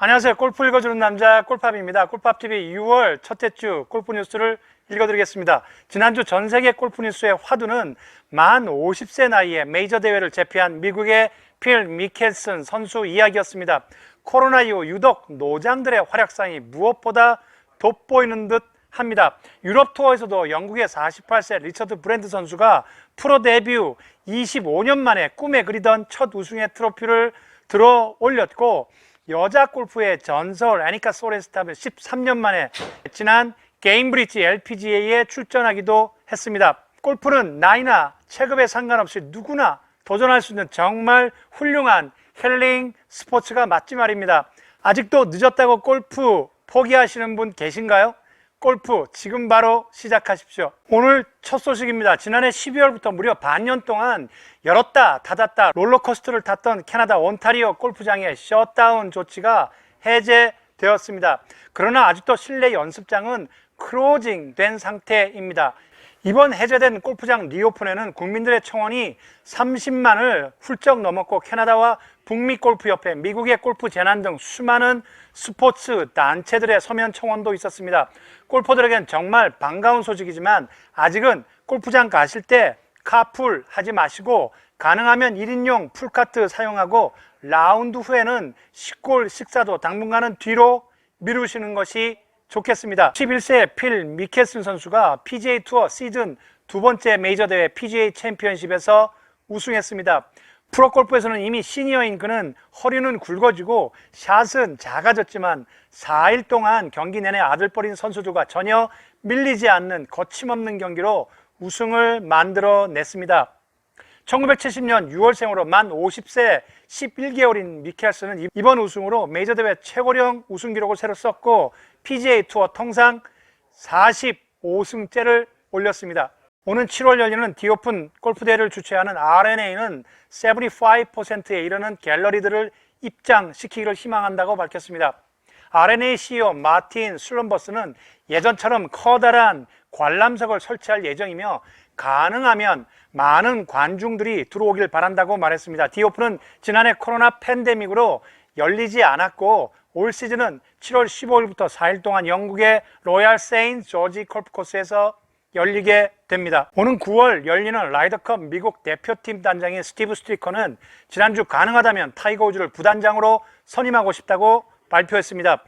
안녕하세요. 골프 읽어주는 남자 골팝입니다. 골팝TV 6월 첫째 주 골프 뉴스를 읽어드리겠습니다. 지난주 전 세계 골프 뉴스의 화두는 만 50세 나이에 메이저 대회를 제패한 미국의 필 미켈슨 선수 이야기였습니다. 코로나 이후 유독 노장들의 활약상이 무엇보다 돋보이는 듯 합니다. 유럽 투어에서도 영국의 48세 리처드 브랜드 선수가 프로 데뷔 25년 만에 꿈에 그리던 첫 우승의 트로피를 들어 올렸고 여자 골프의 전설 애니카 소레스탑을 13년 만에 지난 게임브리지 LPGA에 출전하기도 했습니다. 골프는 나이나 체급에 상관없이 누구나 도전할 수 있는 정말 훌륭한 힐링 스포츠가 맞지 말입니다. 아직도 늦었다고 골프 포기하시는 분 계신가요? 골프 지금 바로 시작하십시오. 오늘 첫 소식입니다. 지난해 12월부터 무려 반년 동안 열었다 닫았다 롤러코스터를 탔던 캐나다 온타리오 골프장의 셧다운 조치가 해제되었습니다. 그러나 아직도 실내 연습장은 크로징 된 상태입니다. 이번 해제된 골프장 리오픈에는 국민들의 청원이 30만을 훌쩍 넘었고 캐나다와 북미 골프협회, 미국의 골프 재난 등 수많은 스포츠 단체들의 서면 청원도 있었습니다. 골퍼들에겐 정말 반가운 소식이지만 아직은 골프장 가실 때 카풀 하지 마시고 가능하면 1인용 풀카트 사용하고 라운드 후에는 식골 식사도 당분간은 뒤로 미루시는 것이 좋겠습니다. 11세 필 미켈슨 선수가 PGA 투어 시즌 두 번째 메이저 대회 PGA 챔피언십에서 우승했습니다. 프로 골프에서는 이미 시니어인 그는 허리는 굵어지고 샷은 작아졌지만 4일 동안 경기 내내 아들뻘인 선수들과 전혀 밀리지 않는 거침없는 경기로 우승을 만들어냈습니다. 1970년 6월생으로 만 50세 11개월인 미켈스는 이번 우승으로 메이저 대회 최고령 우승 기록을 새로 썼고 PGA 투어 통상 45승째를 올렸습니다. 오는 7월 열리는 디오픈 골프 대회를 주최하는 RNA는 75%에 이르는 갤러리들을 입장시키기를 희망한다고 밝혔습니다. RNA CEO 마틴 슬럼버스는 예전처럼 커다란 관람석을 설치할 예정이며 가능하면 많은 관중들이 들어오길 바란다고 말했습니다. 디오프는 지난해 코로나 팬데믹으로 열리지 않았고 올 시즌은 7월 15일부터 4일 동안 영국의 로얄 세인 조지 골프 코스에서 열리게 됩니다. 오는 9월 열리는 라이더컵 미국 대표팀 단장인 스티브 스트리커는 지난주 가능하다면 타이거 우즈를 부단장으로 선임하고 싶다고 발표했습니다.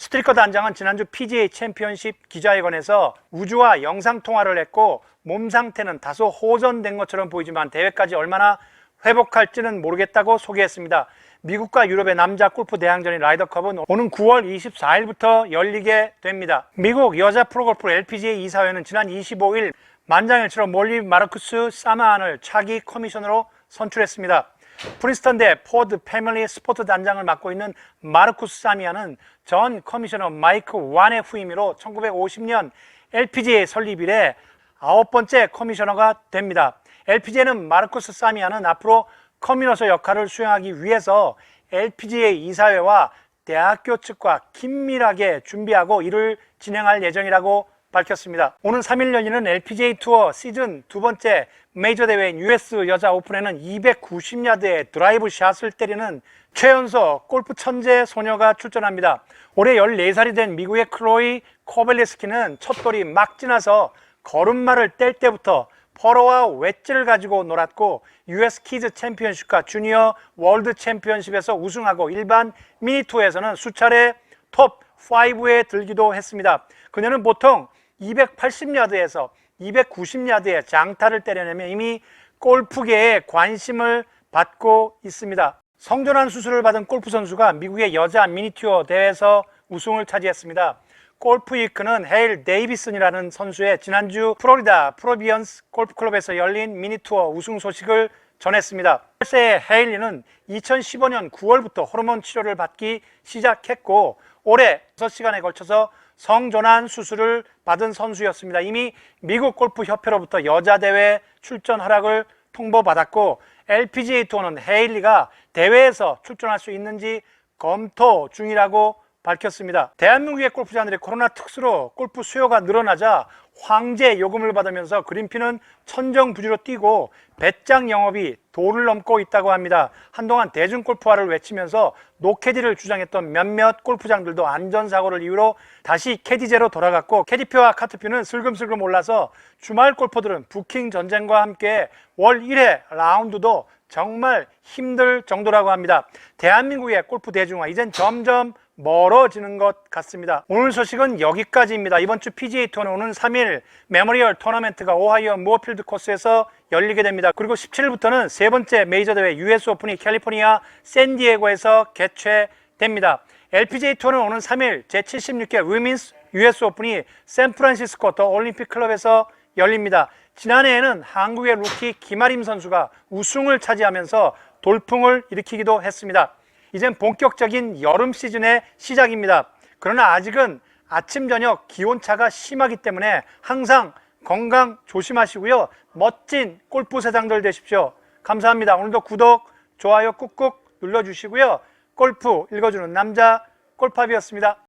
스트리커 단장은 지난주 PGA 챔피언십 기자회견에서 우주와 영상 통화를 했고 몸 상태는 다소 호전된 것처럼 보이지만 대회까지 얼마나 회복할지는 모르겠다고 소개했습니다. 미국과 유럽의 남자 골프 대항전인 라이더컵은 오는 9월 24일부터 열리게 됩니다. 미국 여자 프로골프 LPGA 이사회는 지난 25일 만장일치로 몰리 마르쿠스 사마안을 차기 커미셔너로 선출했습니다. 프린스턴대 포드 패밀리 스포츠 단장을 맡고 있는 마르쿠스 사미아는 전 커미셔너 마이크 완의 후임으로 1950년 LPGA 설립 이래 아홉 번째 커미셔너가 됩니다. LPGA는 마르쿠스 사미아는 앞으로 커미너서 역할을 수행하기 위해서 LPGA 이사회와 대학교 측과 긴밀하게 준비하고 이를 진행할 예정이라고 밝혔습니다. 오는 3일 열리는 LPGA 투어 시즌 두 번째 메이저 대회인 US 여자 오픈에는 290야드의 드라이브 샷을 때리는 최연소 골프 천재 소녀가 출전합니다. 올해 14살이 된 미국의 클로이 코벨리스키는 첫 돌이 막 지나서 걸음마를 뗄 때부터 퍼러와 웨지를 가지고 놀았고 US 키즈 챔피언십과 주니어 월드 챔피언십에서 우승하고 일반 미니 투어에서는 수차례 톱 5에 들기도 했습니다. 그녀는 보통 280야드에서 290야드의 장타를 때려내며 이미 골프계에 관심을 받고 있습니다. 성전환 수술을 받은 골프 선수가 미국의 여자 미니투어 대회에서 우승을 차지했습니다. 골프 이크는 헤일 데이비슨이라는 선수의 지난주 플로리다 프로비언스 골프클럽에서 열린 미니투어 우승 소식을 전했습니다. 8세의 헤일리는 2015년 9월부터 호르몬 치료를 받기 시작했고 올해 6시간에 걸쳐서 성전환 수술을 받은 선수였습니다. 이미 미국 골프 협회로부터 여자 대회 출전 허락을 통보받았고 LPGA 투어는 헤일리가 대회에서 출전할 수 있는지 검토 중이라고 밝혔습니다. 대한민국의 골프장들이 코로나 특수로 골프 수요가 늘어나자 황제 요금을 받으면서 그린피는 천정부지로 뛰고 배짱 영업이 도를 넘고 있다고 합니다. 한동안 대중골프화를 외치면서 노캐디를 주장했던 몇몇 골프장들도 안전사고를 이유로 다시 캐디제로 돌아갔고 캐디표와 카트표는 슬금슬금 올라서 주말 골퍼들은 부킹 전쟁과 함께 월 1회 라운드도 정말 힘들 정도라고 합니다. 대한민국의 골프 대중화 이젠 점점 멀어지는 것 같습니다. 오늘 소식은 여기까지입니다. 이번 주 PGA 투어는 오는 3일 메모리얼 토너멘트가 오하이오 무어필드 코스에서 열리게 됩니다. 그리고 17일부터는 세 번째 메이저 대회 US 오픈이 캘리포니아 샌디에고에서 개최됩니다. LPGA 투어는 오는 3일 제76회 위민스 US 오픈이 샌프란시스코 더 올림픽 클럽에서 열립니다. 지난해에는 한국의 루키 김아림 선수가 우승을 차지하면서 돌풍을 일으키기도 했습니다. 이젠 본격적인 여름 시즌의 시작입니다. 그러나 아직은 아침 저녁 기온차가 심하기 때문에 항상 건강 조심하시고요. 멋진 골프 세상들 되십시오. 감사합니다. 오늘도 구독, 좋아요 꾹꾹 눌러주시고요. 골프 읽어주는 남자 골팝이었습니다.